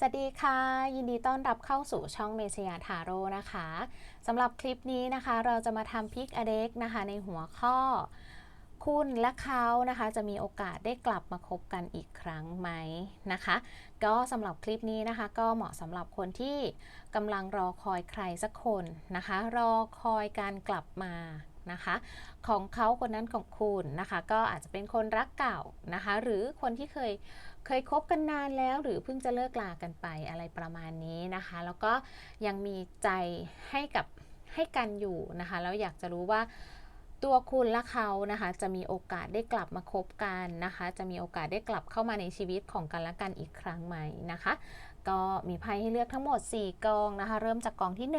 สวัสดีค่ะ ยินดีต้อนรับเข้าสู่ช่องเมชยาทาโร่นะคะสำหรับคลิปนี้นะคะ เราจะมาทำพิกอเด็กนะคะ ในหัวข้อ คุณและเขานะคะ จะมีโอกาสได้กลับมาคบกันอีกครั้งไหมนะคะ ก็สำหรับคลิปนี้นะคะ ก็เหมาะสำหรับคนที่กำลังรอคอยใครสักคนนะคะ รอคอยการกลับมานะคะของเขาคนนั้นของคุณนะคะ ก็อาจจะเป็นคนรักเก่านะคะ หรือคนที่เคย เคยคบกันนานแล้ว หรือเพิ่งจะเลิกลากันไปอะไรประมาณนี้นะคะ แล้วก็ยังมีใจให้กับให้กันอยู่นะคะแล้วอยากจะรู้ว่าตัวคุณและเขานะคะจะมีโอกาสได้กลับมาคบกันนะคะ จะมีโอกาสได้กลับเข้ามาในชีวิตของกันและกันอีกครั้งไหมนะคะ ก็มีไพ่ให้เลือกทั้งหมด 4 กองนะคะ เริ่มจากกองที่ 1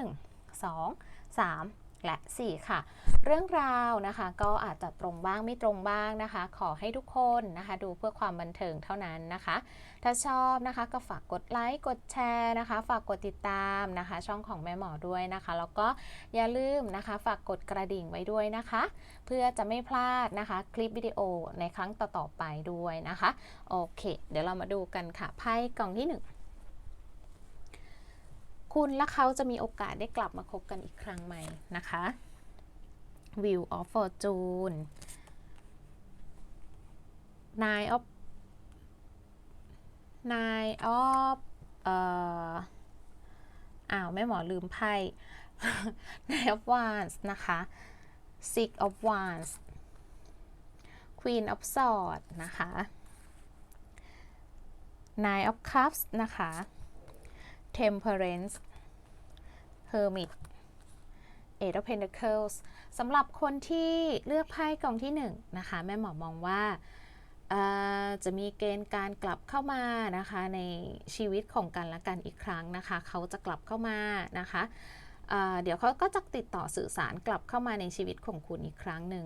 2 3 และ 4 ค่ะ เรื่องราวนะคะ ก็อาจจะตรงบ้างไม่ตรงบ้างนะคะ ขอให้ทุกคนนะคะ ดูเพื่อความบันเทิงเท่านั้นนะคะ ถ้าชอบนะคะก็ฝากกดไลค์กดแชร์นะคะ ฝากกดติดตามนะคะ ช่องของแม่หมอด้วยนะคะ แล้วก็อย่าลืมนะคะ ฝากกดกระดิ่งไว้ด้วยนะคะ เพื่อจะไม่พลาดนะคะ คลิปวิดีโอในครั้งต่อๆไปด้วยนะคะโอเค เดี๋ยวเรามาดูกันค่ะไพ่กล่องที่หนึ่ง คุณและเขาจะมีโอกาสได้กลับมาคบกันอีกครั้งไหมนะคะ Wheel of Fortune Nine of Nine of เอ่ออ้าวแม่หมอลืมไพ่ Nine of Wands นะคะ Six of Wands Queen of Swords นะคะ Nine of Cups นะคะ Temperance Hermit Eight of Pentacles สำหรับคนที่เลือกไพ่กล่องที่หนึ่งนะคะ แม่หมอมองว่าจะมีเกณฑ์การกลับเข้ามานะคะในชีวิตของกันและกันอีกครั้งนะคะ เขาจะกลับเข้ามานะคะเเดี๋ยวเขาก็จะติดต่อสื่อสารกลับเข้ามาในชีวิตของคุณอีกครั้งหนึ่ง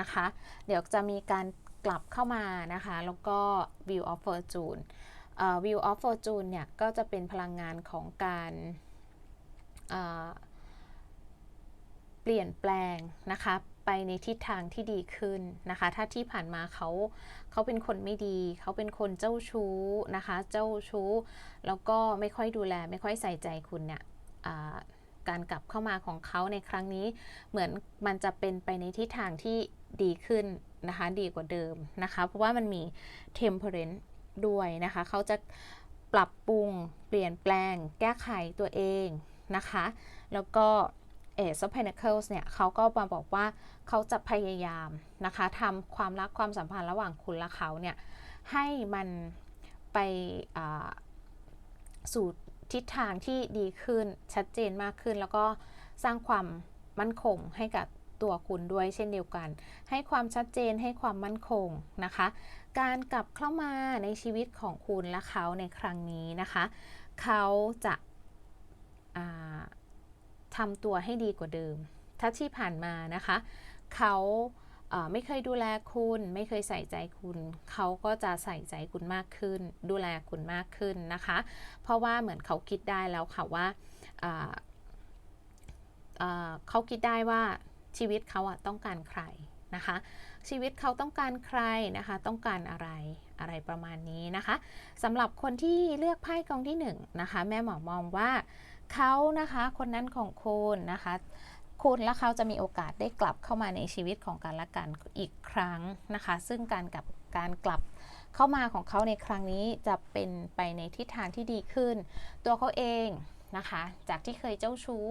นะคะ เดี๋ยวจะมีการกลับเข้ามานะคะ แล้วก็ View of Fortune View of Fortune เนี่ย ก็จะเป็นพลังงานของการเปลี่ยนแปลงนะคะไปในทิศทางที่ดีขึ้นนะคะ ถ้าที่ผ่านมาเขาเขาเป็นคนไม่ดี เขาเป็นคนเจ้าชู้นะคะ เจ้าชู้ แล้วก็ไม่ค่อยดูแล ไม่ค่อยใส่ใจคุณเนี่ยการกลับเข้ามาของเขาในครั้งนี้เหมือนมันจะเป็นไปในทิศทางที่ดีขึ้นนะคะ ดีกว่าเดิมนะคะ เพราะว่ามันมี temperance ด้วยนะคะ เขาจะปรับปรุงเปลี่ยนแปลง แก้ไขตัวเองนะคะ แล้วก็ Ace of Pentacles เนี่ยเขาก็มาบอกว่าเขาจะพยายามนะคะทำความรักความสัมพันธ์ระหว่างคุณและเขาเนี่ย ให้มันไปสู่ทิศทางที่ดีขึ้นชัดเจนมากขึ้น แล้วก็สร้างความมั่นคงให้กับ ตัวคุณด้วยเช่นเดียวกัน ให้ความชัดเจนให้ความมั่นคงนะคะ การกลับเข้ามาในชีวิตของคุณและเขาในครั้งนี้นะคะ เขาจะาทำตัวให้ดีกว่าเดิม ถ้าที่ผ่านมานะคะ เขาเอ่อไม่เคยดูแลคุณ ไม่เคยใส่ใจคุณ เขาก็จะใส่ใจคุณมากขึ้น ดูแลคุณมากขึ้นนะคะ เพราะว่าเหมือนเขาคิดได้แล้วค่ะว่าอ่าอ่าเขาคิดได้ว่า ชีวิตเขาอะต้องการใครนะคะ ชีวิตเขาต้องการใครนะคะ ต้องการอะไรอะไรประมาณนี้นะคะสำหรับคนที่เลือกไพ่กองที่หนึ่งนะคะแม่หมอมองว่าเขานะคะคนนั้นของคุณนะคะคุณและเขาจะมีโอกาสได้กลับเข้ามาในชีวิตของกันและกันอีกครั้งนะคะ ซึ่งการกับการกลับเข้ามาของเขาในครั้งนี้จะเป็นไปในทิศทางที่ดีขึ้น ตัวเขาเอง นะคะ จากที่เคยเจ้าชู้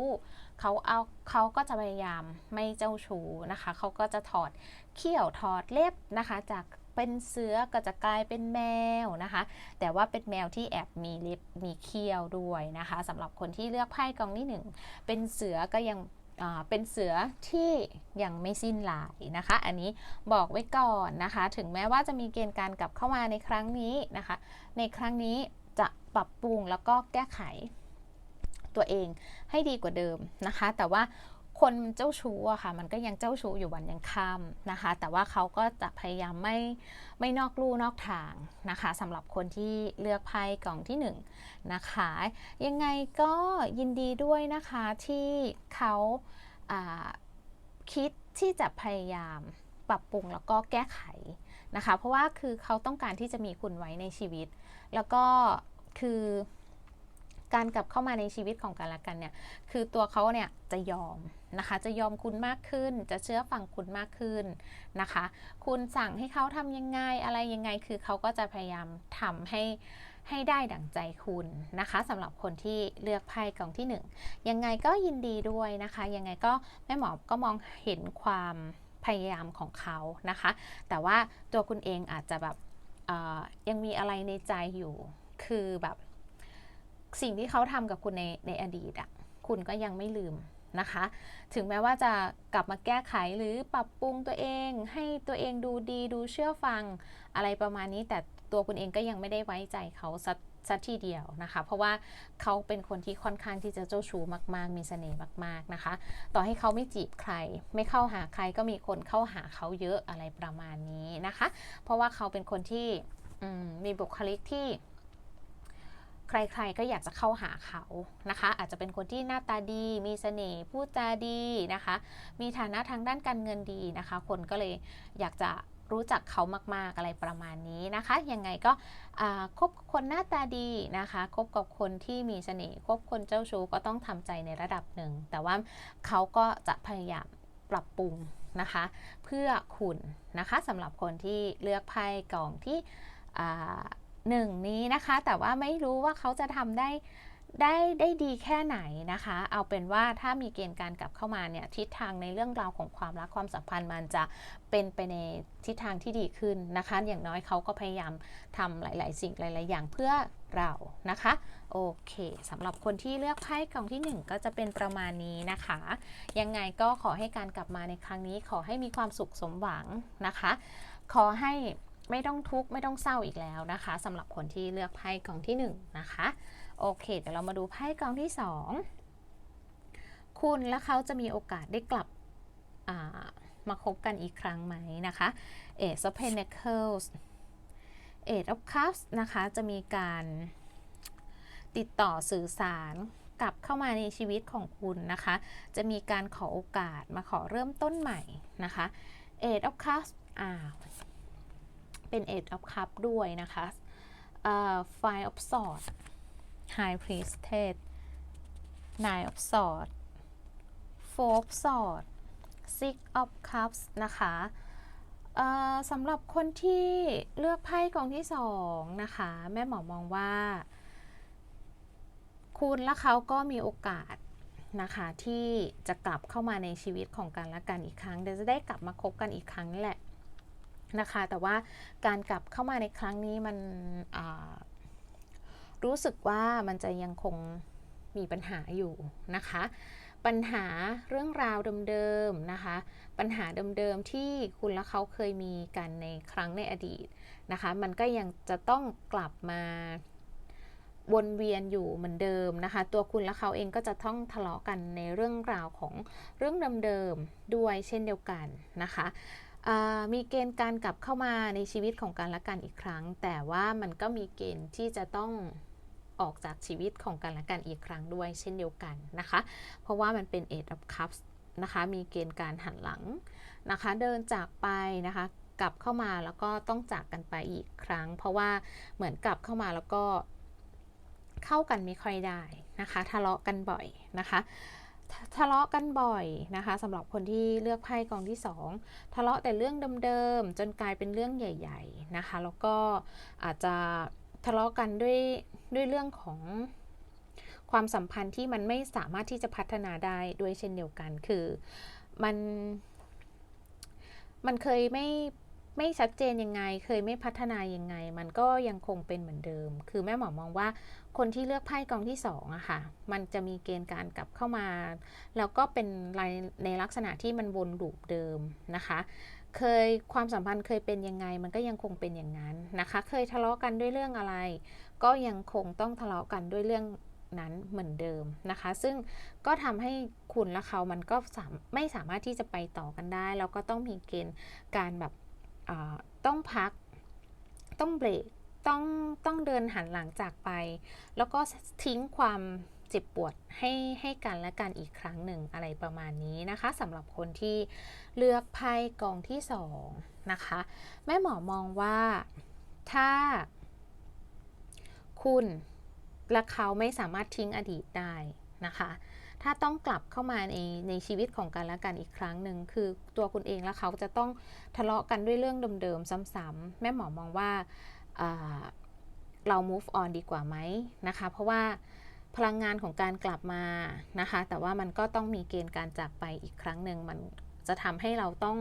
เขาเอาเขาก็จะพยายามไม่เจ้าชู้นะคะ เขาก็จะถอดเขี้ยวถอดเล็บนะคะ จากเป็นเสือก็จะกลายเป็นแมวนะคะ แต่ว่าเป็นแมวที่แอบมีเล็บมีเขี้ยวด้วยนะคะสำหรับคนที่เลือกไพ่กองที่หนึ่งเป็นเสือก็ยังเป็นเสือที่ยังไม่สิ้นลายนะคะ อันนี้บอกไว้ก่อนนะคะ ถึงแม้ว่าจะมีเกณฑ์การกลับเข้ามาในครั้งนี้นะคะ ในครั้งนี้จะปรับปรุงแล้วก็แก้ไข ตัวเองให้ดีกว่าเดิมนะคะ แต่ว่าคนเจ้าชู้อะค่ะ มันก็ยังเจ้าชู้อยู่วันยังค่ำนะคะ แต่ว่าเขาก็จะพยายามไม่ไม่นอกลู่นอกทางนะคะสำหรับคนที่เลือกไพ่กล่องที่หนึ่งนะคะ ยังไงก็ยินดีด้วยนะคะที่เขาคิดที่จะพยายามปรับปรุงแล้วก็แก้ไขนะคะ เพราะว่าคือเขาต้องการที่จะมีคุณไว้ในชีวิต แล้วก็คือ การกลับเข้ามาในชีวิตของกันและกันเนี่ยคือตัวเขาเนี่ยจะยอมนะคะ จะยอมคุณมากขึ้น จะเชื่อฟังคุณมากขึ้นนะคะ คุณสั่งให้เขาทำยังไงอะไรยังไงคือเขาก็จะพยายามทำให้ให้ได้ดั่งใจคุณนะคะสำหรับคนที่เลือกไพ่กองที่ 1 ยังไงก็ยินดีด้วยนะคะ ยังไงก็แม่หมอก็มองเห็นความพยายามของเขานะคะ แต่ว่าตัวคุณเองอาจจะแบบอ่อยังมีอะไรในใจอยู่คือแบบ สิ่งที่เขาทำกับคุณในในอดีตอะคุณก็ยังไม่ลืมนะคะ ถึงแม้ว่าจะกลับมาแก้ไขหรือปรับปรุงตัวเอง ให้ตัวเองดูดีดูเชื่อฟังอะไรประมาณนี้ แต่ตัวคุณเองก็ยังไม่ได้ไว้ใจเขาสักสักทีเดียวนะคะ เพราะว่าเขาเป็นคนที่ค่อนข้างที่จะเจ้าชู้มาก ๆ มีเสน่ห์มาก ๆนะคะ ต่อให้เขาไม่จีบใคร ไม่เข้าหาใครก็มีคนเข้าหาเขาเยอะอะไรประมาณนี้นะคะ เพราะว่าเขาเป็นคนที่มมีบุคลิกที่ ใครๆก็อยากจะเข้าหาเขานะคะ อาจจะเป็นคนที่หน้าตาดี มีเสน่ห์พูดจาดีนะคะ มีฐานะทางด้านการเงินดีนะคะ คนก็เลยอยากจะรู้จักเขามากๆอะไรประมาณนี้นะคะ ยังไงก็คบคนหน้าตาดีนะคะ คบกับคนที่มีเสน่ห์คบคนเจ้าชู้ก็ต้องทำใจในระดับหนึ่ง แต่ว่าเขาก็จะพยายามปรับปรุงนะคะ เพื่อคุณนะคะสำหรับคนที่เลือกไพ่กล่องที่ หนึ่งนี้นะคะ แต่ว่าไม่รู้ว่าเขาจะทำได้ได้ได้ดีแค่ไหนนะคะ เอาเป็นว่าถ้ามีเกณฑ์การกลับเข้ามาเนี่ยทิศทางในเรื่องราวของความรักความสัมพันธ์มันจะเป็นไปในทิศทางที่ดีขึ้นนะคะ อย่างน้อยเขาก็พยายามทำหลาย ๆ สิ่งหลาย ๆ อย่างเพื่อเรานะคะ โอเคสำหรับคนที่เลือกไพ่กล่องที่ 1 ก็จะเป็นประมาณนี้นะคะ ยังไงก็ขอให้การกลับมาในครั้งนี้ ขอให้มีความสุขสมหวังนะคะ ขอให้ ไม่ต้องทุกข์ไม่ต้องเศร้าอีกแล้วนะคะสำหรับคนที่เลือกไพ่กองที่1นะคะโอเคเดี๋ยวเรามาดูไพ่กองที่ 2 คุณและเขาจะมีโอกาสได้กลับมาคบกันอีกครั้งไหมนะคะ Ace of Pentacles Eight of Cups นะคะจะมีการติดต่อสื่อสารกลับเข้ามาในชีวิตของคุณนะคะ จะมีการขอโอกาสมาขอเริ่มต้นใหม่นะคะ Eight of Cups อ่า เป็น Eight of Cup ด้วยนะคะ uh, Five of Swords High Priestess Nine of Swords Four of Swords Six of Cups นะคะสำหรับคนที่เลือกไพ่กองที่สองนะคะ แม่หมอมองว่า คุณและเขาก็มีโอกาสนะคะที่จะกลับเข้ามาในชีวิตของกันและกันอีกครั้งเดี๋ยวจะได้กลับมาคบกันอีกครั้งนี่แหละ นะคะ แต่ว่าการกลับเข้ามาในครั้งนี้มันรู้สึกว่ามันจะยังคงมีปัญหาอยู่นะคะ ปัญหาเรื่องราวเดิมๆนะคะ ปัญหาเดิมๆที่คุณและเขาเคยมีกันในครั้งในอดีตนะคะ มันก็ยังจะต้องกลับมาวนเวียนอยู่เหมือนเดิมนะคะ ตัวคุณและเขาเองก็จะต้องทะเลาะกันในเรื่องราวของเรื่องเดิมๆด้วยเช่นเดียวกันนะคะ มีเกณฑ์การกลับเข้ามาในชีวิตของกันและกันอีกครั้ง แต่ว่ามันก็มีเกณฑ์ที่จะต้องออกจากชีวิตของกันและกันอีกครั้งด้วย เช่นเดียวกันนะคะ เพราะว่ามันเป็น Eight of Cups นะคะ มีเกณฑ์การหันหลังนะคะ เดินจากไปนะคะ กลับเข้ามาแล้วก็ต้องจากกันไปอีกครั้ง เพราะว่าเหมือนกลับเข้ามาแล้วก็เข้ากันไม่ค่อยได้นะคะ ทะเลาะกันบ่อยนะคะ ทะเลาะกันบ่อยนะคะสำหรับคนที่เลือกไพ่กองที่ 2 ทะเลาะแต่เรื่องเดิมๆจนกลายเป็นเรื่องใหญ่ๆนะคะ แล้วก็อาจจะทะเลาะกันด้วยด้วยเรื่องของความสัมพันธ์ที่มันไม่สามารถที่จะพัฒนาได้ด้วยเช่นเดียวกัน คือมันมันเคยไม่ ไม่ชัดเจนยังไง เคยไม่พัฒนายังไง มันก็ยังคงเป็นเหมือนเดิม คือแม่หมอมองว่าคนที่เลือกไพ่กองที่2องอะค่ะ มันจะมีเกณฑ์การกลับเข้ามา แล้วก็เป็นในลักษณะที่มันวนลูปเดิมนะคะ เคยความสัมพันธ์เคยเป็นยังไง มันก็ยังคงเป็นอย่างนั้นนะคะ เคยทะเลาะกันด้วยเรื่องอะไร ก็ยังคงต้องทะเลาะกันด้วยเรื่องนั้นเหมือนเดิมนะคะ ซึ่งก็ทำให้คุณและเขามันก็ไม่สามารถที่จะไปต่อกันได้ แล้วก็ต้องมีเกณฑ์การแบบ ต้องพัก ต้องเบรก ต้องต้องเดินหันหลังจากไป แล้วก็ทิ้งความเจ็บปวดให้ให้กันและกันอีกครั้งหนึ่งอะไรประมาณนี้นะคะสำหรับคนที่เลือกไพ่กองที่สองนะคะ แม่หมอมองว่าถ้าคุณและเขาไม่สามารถทิ้งอดีตได้นะคะ ถ้าต้องกลับเข้ามาในในชีวิตของกันและกันอีกครั้งหนึ่งคือตัวคุณเองและเขาจะต้องทะเลาะกันด้วยเรื่องเดิมๆซ้ำๆแม่หมอมองว่าอ่าเรา move on ดีกว่าไหมนะคะ เพราะว่าพลังงานของการกลับมานะคะ แต่ว่ามันก็ต้องมีเกณฑ์การจากไปอีกครั้งหนึ่งมันจะทำให้เราต้อง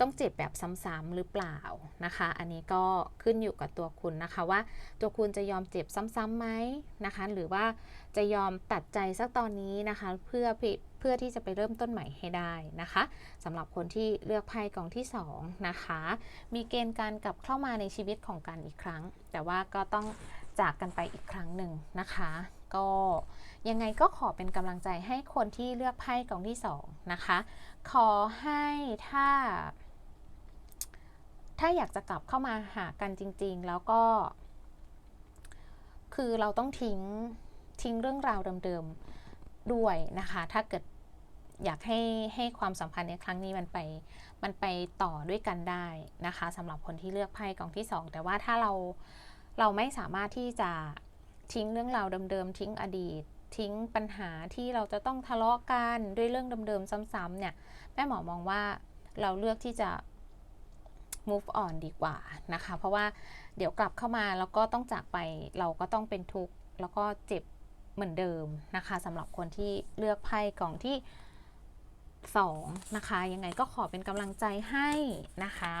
ต้องเจ็บแบบซ้ำๆหรือเปล่านะคะ อันนี้ก็ขึ้นอยู่กับตัวคุณนะคะว่าตัวคุณจะยอมเจ็บซ้ำๆไหมนะคะ หรือว่า จะยอมตัดใจสักตอนนี้นะคะ เพื่อเพื่อที่จะไปเริ่มต้นใหม่ให้ได้นะคะสำหรับคนที่เลือกไพ่กองที่2นะคะ มีเกณฑ์การกลับเข้ามาในชีวิตของกันอีกครั้ง แต่ว่าก็ต้องจากกันไปอีกครั้งหนึ่งนะคะ ก็ยังไงก็ขอเป็นกำลังใจให้คนที่เลือกไพ่กองที่2นะคะ ขอให้ถ้า ถ้าอยากจะกลับเข้ามาหากันจริง ๆ แล้วก็ คือเราต้องทิ้ง ทิ้งเรื่องราวเดิมๆด้วยนะคะ ถ้าเกิดอยากให้ให้ความสัมพันธ์ในครั้งนี้มันไปมันไปต่อด้วยกันได้นะคะสำหรับคนที่เลือกไพ่กองที่ 2 แต่ว่าถ้าเราเราไม่สามารถที่จะทิ้งเรื่องราวเดิมๆทิ้งอดีต ทิ้งปัญหาที่เราจะต้องทะเลาะกันด้วยเรื่องเดิมๆซ้ำๆเนี่ยแม่หมอมองว่าเราเลือกที่จะ move on ดีกว่านะคะ เพราะว่าเดี๋ยวกลับเข้ามาแล้วก็ต้องจากไปเราก็ต้องเป็นทุกข์แล้วก็เจ็บ เหมือนเดิมนะคะสำหรับคนที่เลือกไพ่กล่องที่2นะคะยังไงก็ขอเป็นกำลังใจให้นะคะ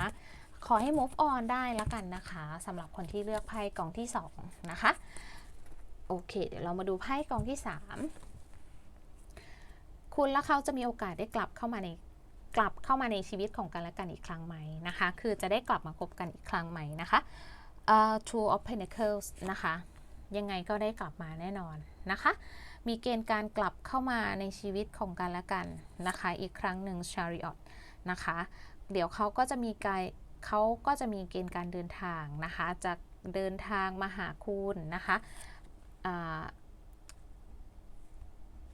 ขอให้ move on ได้แล้วกันนะคะสำหรับคนที่เลือกไพ่กล่องที่2นะคะโอเค เดี๋ยวเรามาดูไพ่กล่องที่ 3 คุณและเขาจะมีโอกาสได้กลับเข้ามาในกลับเข้ามาในชีวิตของกันและกันอีกครั้งไหมนะคะ คือจะได้กลับมาคบกันอีกครั้งไหมนะคะ uh, Two of Pentacles นะคะ ยังไงก็ได้กลับมาแน่นอน นะคะ มีเกณฑ์การกลับเข้ามาในชีวิตของกันและกันนะคะ อีกครั้งหนึ่ง Chariot นะคะ เดี๋ยวเขาก็จะมีกายเขาก็จะมีเกณฑ์การเดินทางนะคะ จะเดินทางมาหาคุณนะคะ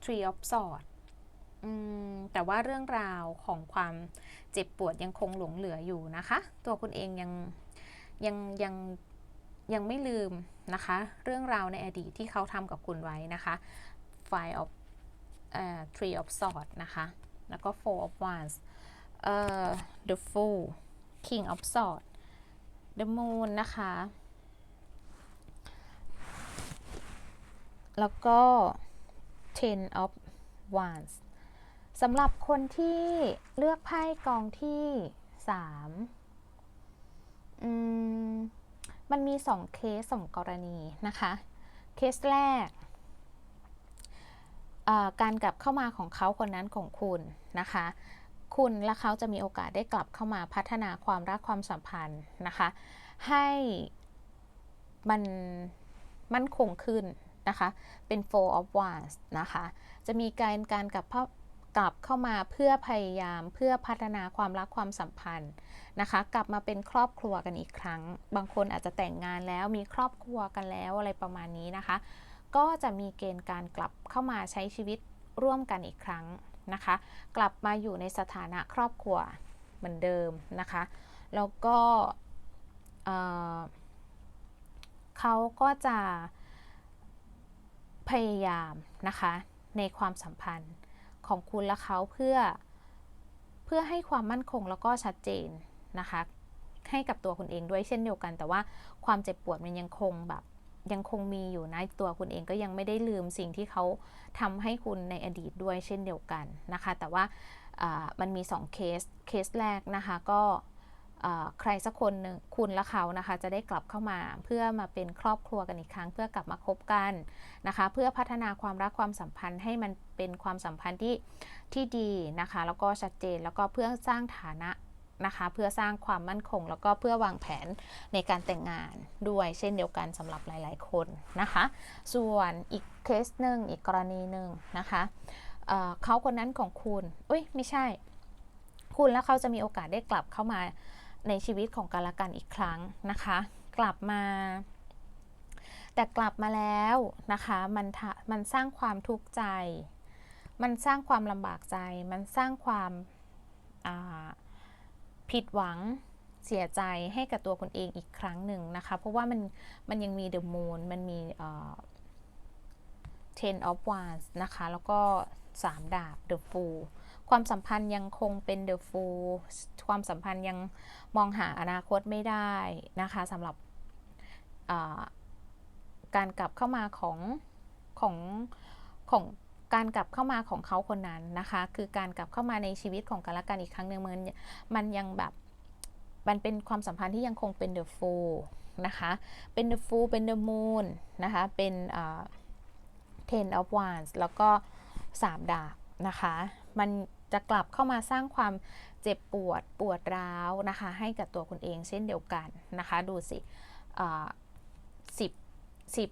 Tree of Swords แต่ว่าเรื่องราวของความเจ็บปวดยังคงหลงเหลืออยู่นะคะ ตัวคุณเองยังยังยัง ยังไม่ลืมนะคะ เรื่องราวในอดีตที่เขาทำกับคุณไว้นะคะ Five of uh, Three of Swords นะคะ แล้วก็ Four of Wands uh, The Fool King of Swords The Moon นะคะ แล้วก็ Ten of Wands สำหรับคนที่เลือกไพ่กองที่สา มันมีสองเคสสองกรณีนะคะ เคสแรก การกลับเข้ามาของเขาคนนั้นของคุณนะคะ คุณและเขาจะมีโอกาสได้กลับเข้ามาพัฒนาความรักความสัมพันธ์นะคะ ให้มันมั่นคงขึ้นนะคะ เป็น four of wands นะคะ จะมีการการกลับ กลับเข้ามาเพื่อพยายามเพื่อพัฒนาความรักความสัมพันธ์นะคะ กลับมาเป็นครอบครัวกันอีกครั้ง บางคนอาจจะแต่งงานแล้วมีครอบครัวกันแล้วอะไรประมาณนี้นะคะ ก็จะมีเกณฑ์การกลับเข้ามาใช้ชีวิตร่วมกันอีกครั้งนะคะ กลับมาอยู่ในสถานะครอบครัวเหมือนเดิมนะคะ แล้วก็เขาก็จะพยายามนะคะในความสัมพันธ์ ของคุณและเขาเพื่อ เพื่อให้ความมั่นคงแล้วก็ชัดเจนนะคะ ให้กับตัวคุณเองด้วยเช่นเดียวกัน แต่ว่าความเจ็บปวดมันยังคงแบบยังคงมีอยู่นะตัวคุณเองก็ยังไม่ได้ลืมสิ่งที่เขาทำให้คุณในอดีตด้วยเช่นเดียวกันนะคะ แต่ว่ามันมี 2 เคส เคสแรกนะคะก็ ใครสักคนหนึ่งคุณและเขานะคะจะได้กลับเข้ามาเพื่อมาเป็นครอบครัวกันอีกครั้ง เพื่อกลับมาคบกันนะคะ เพื่อพัฒนาความรักความสัมพันธ์ให้มันเป็นความสัมพันธ์ที่ที่ดีนะคะ แล้วก็ชัดเจนแล้วก็เพื่อสร้างฐานะนะคะเพื่อสร้างความมั่นคง แล้วก็เพื่อวางแผนในการแต่งงานด้วยเช่นเดียวกันสำหรับหลายๆคนนะคะ ส่วนอีกเคสหนึ่งอีกกรณีหนึ่งนะคะเเขาคนนั้นของคุณอุ้ยไม่ใช่ คุณแล้วเขาจะมีโอกาสได้กลับเข้ามา ในชีวิตของกันและกันอีกครั้งนะคะ กลับมา แต่กลับมาแล้วนะคะมันมันสร้างความทุกข์ใจ มันสร้างความลำบากใจ มันสร้างความผิดหวังเสียใจให้กับตัวคนเองอีกครั้งหนึ่งนะคะ เพราะว่ามันมันยังมีเดอะมูนมันมี ten of wands นะคะ แล้วก็ 3 ดาบ the fool ความสัมพันธ์ยังคงเป็น the fool ความสัมพันธ์ยังมองหาอนาคตไม่ได้นะคะสำหรับการกลับเข้ามาของของของการกลับเข้ามาของเขาคนนั้นนะคะ คือการกลับเข้ามาในชีวิตของกันและกันอีกครั้งหนึ่งมันมันยังแบบมันเป็นความสัมพันธ์ที่ยังคงเป็น the fool นะคะ เป็น the fool เป็น the moon นะคะ เป็น ten of wands แล้วก็3ดาบนะคะ มัน จะกลับเข้ามาสร้างความเจ็บปวดปวดร้าวนะคะ ให้กับตัวคุณเองเช่นเดียวกันนะคะ ดูสิสิบสิบ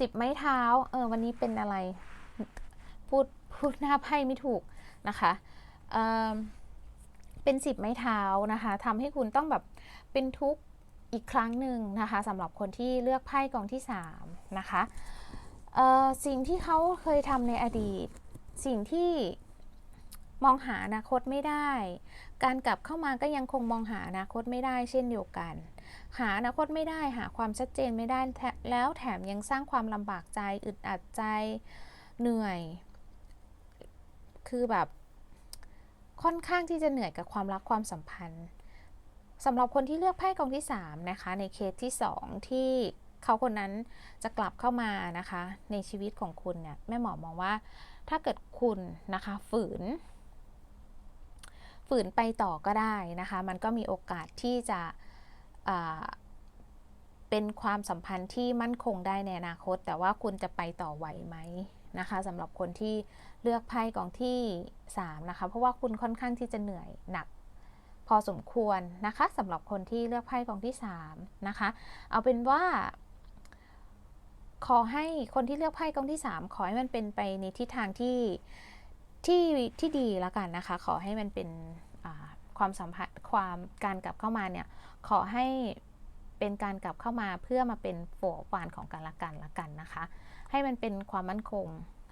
สิบไม้เท้าเออวันนี้เป็นอะไรพูดพูดหน้าไพ่ไม่ถูกนะคะเเป็นสิบไม้เท้านะคะทำให้คุณต้องแบบเป็นทุกข์อีกครั้งหนึ่งนะคะสำหรับคนที่เลือกไพ่กองที่3นะคะสิ่งที่เขาเคยทำในอดีต สิ่งที่มองหาอนาคตไม่ได้ การกลับเข้ามาก็ยังคงมองหาอนาคตไม่ได้เช่นเดียวกัน หาอนาคตไม่ได้ หาความชัดเจนไม่ได้ แล้วแถมยังสร้างความลำบากใจ อึดอัดใจ เหนื่อย คือแบบค่อนข้างที่จะเหนื่อยกับความรักความสัมพันธ์สำหรับคนที่เลือกไพ่กองที่ 3 นะคะ ในเคสที่ 2 ที่เขาคนนั้นจะกลับเข้ามานะคะ ในชีวิตของคุณเนี่ยแม่หมอมองว่า ถ้าเกิดคุณนะคะฝืน ฝืนไปต่อก็ได้นะคะ มันก็มีโอกาสที่จะเป็นความสัมพันธ์ที่มั่นคงได้ในอนาคต แต่ว่าคุณจะไปต่อไหวไหมนะคะสำหรับคนที่เลือกไพ่กองที่ 3 นะคะ เพราะว่าคุณค่อนข้างที่จะเหนื่อยหนักพอสมควรนะคะสำหรับคนที่เลือกไพ่กองที่ 3 นะคะ เอาเป็นว่า ขอให้คนที่เลือกไพ่กองที่ 3 ขอให้มันเป็นไปในทิศทางที่ที่ที่ดีแล้วกันนะคะ ขอให้มันเป็นความสัมพันธ์ความการกลับเข้ามาเนี่ยขอให้เป็นการกลับเข้ามาเพื่อมาเป็นโฟฟานของกันละกันละกันนะคะ ให้มันเป็นความมั่นคง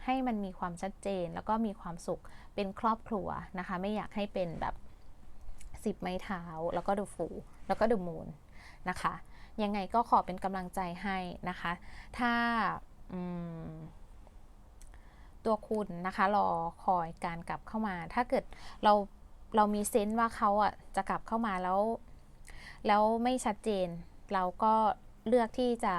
ให้มันมีความชัดเจน แล้วก็มีความสุขเป็นครอบครัวนะคะ ไม่อยากให้เป็นแบบสิบไม้เท้า แล้วก็ดูฟู แล้วก็ดูมูนนะคะ ยังไงก็ขอเป็นกำลังใจให้นะคะ ถ้าตัวคุณนะคะรอคอยการกลับเข้ามา ถ้าเกิดเราเรามีเซนต์ว่าเขาอะจะกลับเข้ามาแล้ว แล้วไม่ชัดเจน เราก็เลือกที่จะ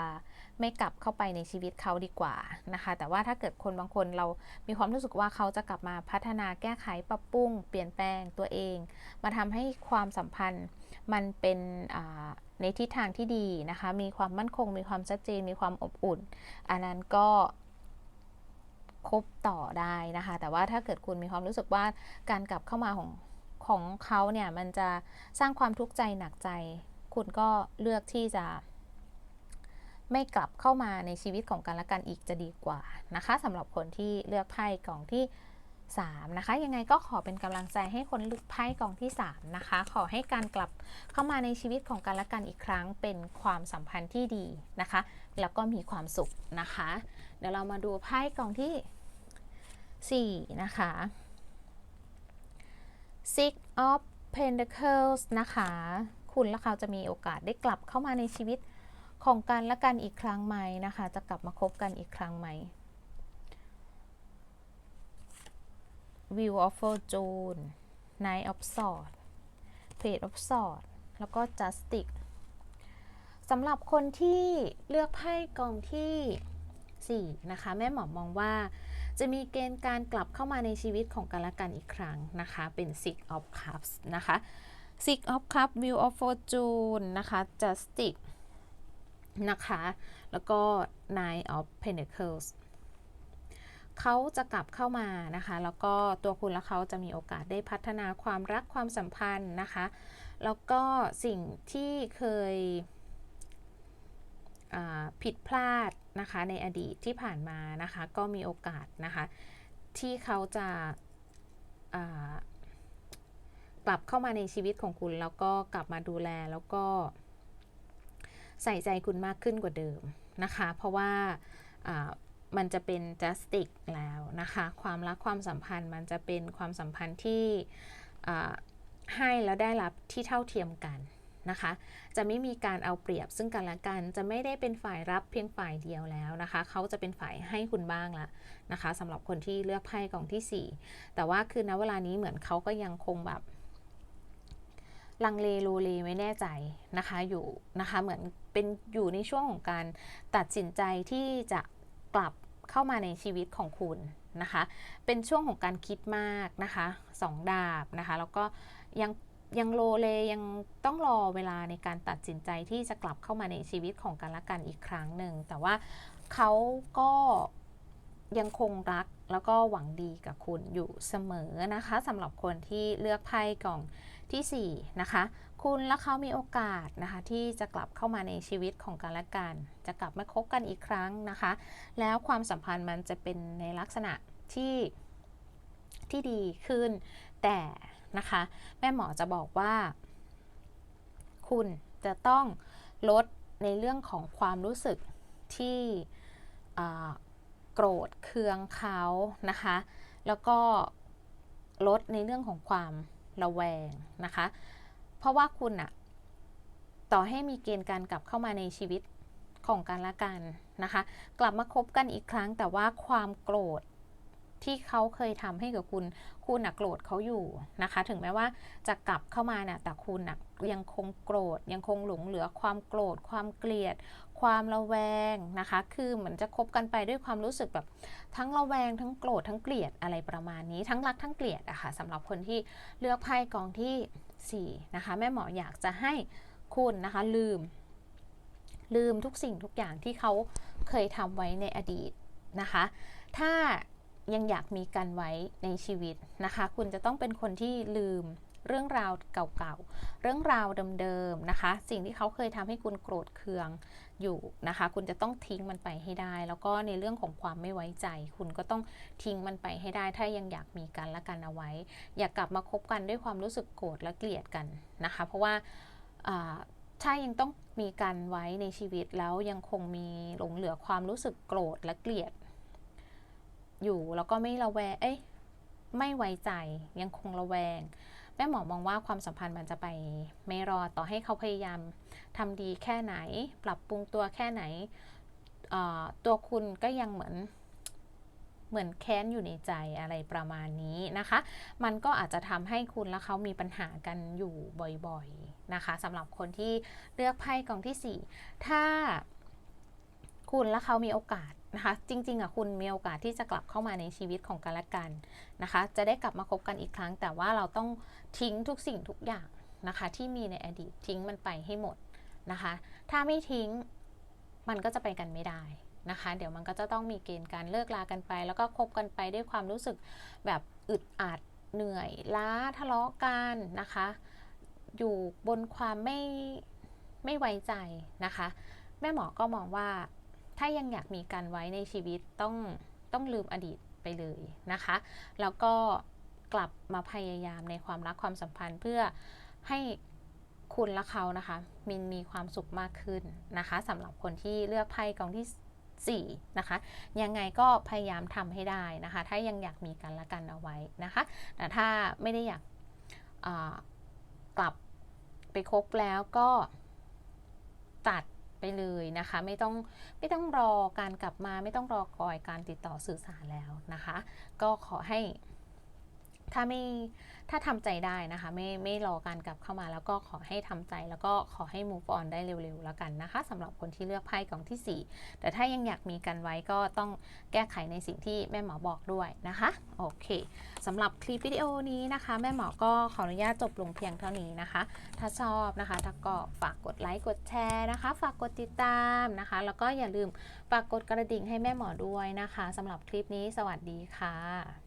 ไม่กลับเข้าไปในชีวิตเขาดีกว่านะคะ แต่ว่าถ้าเกิดคนบางคนเรามีความรู้สึกว่าเขาจะกลับมาพัฒนาแก้ไขปรับปรุง เปลี่ยนแปลงตัวเอง มาทำให้ความสัมพันธ์ มันเป็นในทิศทางที่ดีนะคะ มีความมั่นคง มีความชัดเจน มีความอบอุ่น อันนั้นก็คบต่อได้นะคะ แต่ว่าถ้าเกิดคุณมีความรู้สึกว่าการกลับเข้ามาของของเขาเนี่ยมันจะสร้างความทุกข์ใจหนักใจ คุณก็เลือกที่จะ ไม่กลับเข้ามาในชีวิตของกันและกันอีกจะดีกว่านะคะสำหรับคนที่เลือกไพ่กล่องที่ 3 นะคะ ยังไงก็ขอเป็นกำลังใจให้คนลือกไพ่กองที่ 3 นะคะ ขอให้การกลับเข้ามาในชีวิตของกันและกันอีกครั้ง เป็นความสัมพันธ์ที่ดีนะคะ แล้วก็มีความสุขนะคะ เดี๋ยวเรามาดูไพ่กองที่ 4 นะคะ Six of Pentacles นะคะ คุณและเขาจะมีโอกาสได้กลับเข้ามาในชีวิตของกันและกันอีกครั้งไหมนะคะ จะกลับมาคบกันอีกครั้งไหม View of Fortune Knight of Swords Page of Swords แล้วก็ Justice สำหรับคนที่เลือกไพ่กองที่ 4 นะคะ แม่หมอมองว่าจะมีเกณฑ์การกลับเข้ามาในชีวิตของกันและกันอีกครั้งนะคะ เป็น Six of Cups นะคะ Six of Cups View of Fortune นะคะ Justice นะคะ แล้วก็ Nine of Pentacles เขาจะกลับเข้ามานะคะ แล้วก็ตัวคุณและเขาจะมีโอกาสได้พัฒนาความรักความสัมพันธ์นะคะ แล้วก็สิ่งที่เคยผิดพลาดนะคะในอดีตที่ผ่านมานะคะ ก็มีโอกาสนะคะ ที่เขาจะกลับเข้ามาในชีวิตของคุณ แล้วก็กลับมาดูแลแล้วก็ ใส่ใจคุณมากขึ้นกว่าเดิมนะคะ เพราะว่า มันจะเป็น justice แล้วนะคะ ความรักความสัมพันธ์มันจะเป็นความสัมพันธ์ที่ให้แล้วได้รับที่เท่าเทียมกันนะคะ จะไม่มีการเอาเปรียบซึ่งกันและกัน จะไม่ได้เป็นฝ่ายรับเพียงฝ่ายเดียวแล้วนะคะ เขาจะเป็นฝ่ายให้คุณบ้างละนะคะสำหรับคนที่เลือกไพ่กองที่ 4 แต่ว่าคือณเวลานี้เหมือนเขาก็ยังคงแบบลังเลโลเลไม่แน่ใจนะคะอยู่นะคะเหมือนเป็นอยู่ในช่วงของการตัดสินใจที่จะกลับ เข้ามาในชีวิตของคุณนะคะ เป็นช่วงของการคิดมากนะคะสองดาบนะคะ แล้วก็ยังยังโลเลยังต้องรอเวลาในการตัดสินใจที่จะกลับเข้ามาในชีวิตของกันและกันอีกครั้งหนึ่ง แต่ว่าเขาก็ยังคงรักแล้วก็หวังดีกับคุณอยู่เสมอนะคะสำหรับคนที่เลือกไพ่กล่อง ที่ 4 นะคะ คุณและเขามีโอกาสนะคะ ที่จะกลับเข้ามาในชีวิตของกันและกัน จะกลับมาคบกันอีกครั้งนะคะ แล้วความสัมพันธ์มันจะเป็นในลักษณะที่ที่ดีขึ้น แต่นะคะ แม่หมอจะบอกว่า คุณจะต้องลดในเรื่องของความรู้สึกที่โกรธเคืองเขานะคะ แล้วก็ลดในเรื่องของความ ระแวงนะคะ เพราะว่าคุณอะต่อให้มีเกณฑ์การกลับเข้ามาในชีวิตของกันและกันนะคะ กลับมาคบกันอีกครั้ง แต่ว่าความโกรธที่เขาเคยทำให้กับคุณ คุณนะโกรธเขาอยู่นะคะ ถึงแม้ว่าจะกลับเข้ามาน่ะแต่คุณน่ะ ยังคงโกรธ ยังคงหลงเหลือความโกรธ ความเกลียด ความระแวงนะคะ คือเหมือนจะคบกันไปด้วยความรู้สึกแบบทั้งระแวงทั้งโกรธทั้งเกลียดอะไรประมาณนี้ ทั้งรักทั้งเกลียดอะค่ะสำหรับคนที่เลือกไพ่กองที่ 4 นะคะ แม่หมออยากจะให้คุณนะคะลืม ลืมทุกสิ่งทุกอย่างที่เขาเคยทำไว้ในอดีตนะคะ ถ้ายังอยากมีกันไว้ในชีวิตนะคะ คุณจะต้องเป็นคนที่ลืม เรื่องราวเก่าๆ เรื่องราวเดิมๆนะคะ สิ่งที่เขาเคยทำให้คุณโกรธเคืองอยู่นะคะ คุณจะต้องทิ้งมันไปให้ได้ แล้วก็ในเรื่องของความไม่ไว้ใจ คุณก็ต้องทิ้งมันไปให้ได้ ถ้ายังอยากมีกันและกันเอาไว้ อย่ากกลับมาคบกันด้วยความรู้สึกโกรธและเกลียดกันนะคะ เพราะว่าอ่าถ้ายังต้องมีกันไว้ในชีวิตแล้วยังคงมีหลงเหลือความรู้สึกโกรธและเกลียด อยู่แล้วก็ไม่ระแวงเอ้ยไม่ไว้ใจยังคงระแวง แม่หมอมองว่าความสัมพันธ์มันจะไปไม่รอดต่อให้เขาพยายามทำดีแค่ไหน ปรับปรุงตัวแค่ไหน ตัวคุณก็ยังเหมือนเหมือนแค้นอยู่ในใจอะไรประมาณนี้นะคะ มันก็อาจจะทำให้คุณและเขามีปัญหากันอยู่บ่อยๆนะคะสำหรับคนที่เลือกไพ่กองที่ 4 ถ้าคุณและเขามีโอกาส นะคะ จริงๆอะคุณมีโอกาสที่จะกลับเข้ามาในชีวิตของกันและกันนะคะ จะได้กลับมาคบกันอีกครั้ง แต่ว่าเราต้องทิ้งทุกสิ่งทุกอย่างนะคะ ที่มีในอดีตทิ้งมันไปให้หมดนะคะ ถ้าไม่ทิ้งมันก็จะไปกันไม่ได้นะคะ เดี๋ยวมันก็จะต้องมีเกณฑ์การเลิกลากันไป แล้วก็คบกันไปด้วยความรู้สึกแบบอึดอัดเหนื่อยล้าทะเลาะกันนะคะ อยู่บนความไม่ไม่ไว้ใจนะคะ แม่หมอก็มองว่า ถ้ายังอยากมีกันไว้ในชีวิตต้องต้องลืมอดีตไปเลยนะคะ แล้วก็กลับมาพยายามในความรักความสัมพันธ์เพื่อให้คุณและเขานะคะมีมีความสุขมากขึ้นนะคะสำหรับคนที่เลือกไพ่กองที่4นะคะยังไงก็พยายามทำให้ได้นะคะ ถ้ายังอยากมีกันและกันเอาไว้นะคะ แต่ถ้าไม่ได้อยากกลับไปคบแล้วก็ตัด ไปเลยนะคะ ไม่ต้องไม่ต้องรอการกลับมา ไม่ต้องรอคอยการติดต่อสื่อสารแล้วนะคะ ก็ขอให้ ถ้าไม่ถ้าทำใจได้นะคะไม่ไม่รอการกลับเข้ามาแล้วก็ขอให้ทำใจแล้วก็ขอให้ move on ได้เร็วๆแล้วกันนะคะสำหรับคนที่เลือกไพ่กล่องที่ 4 แต่ถ้ายังอยากมีกันไว้ก็ต้องแก้ไขในสิ่งที่แม่หมอบอกด้วยนะคะโอเคสำหรับคลิปวิดีโอนี้นะคะ แม่หมอก็ขออนุญาตจบลงเพียงเท่านี้นะคะ ถ้าชอบนะคะถ้าก็ฝากกดไลค์กดแชร์นะคะ ฝากกดติดตามนะคะ แล้วก็อย่าลืมฝากกดกระดิ่งให้แม่หมอด้วยนะคะสำหรับคลิปนี้สวัสดีค่ะ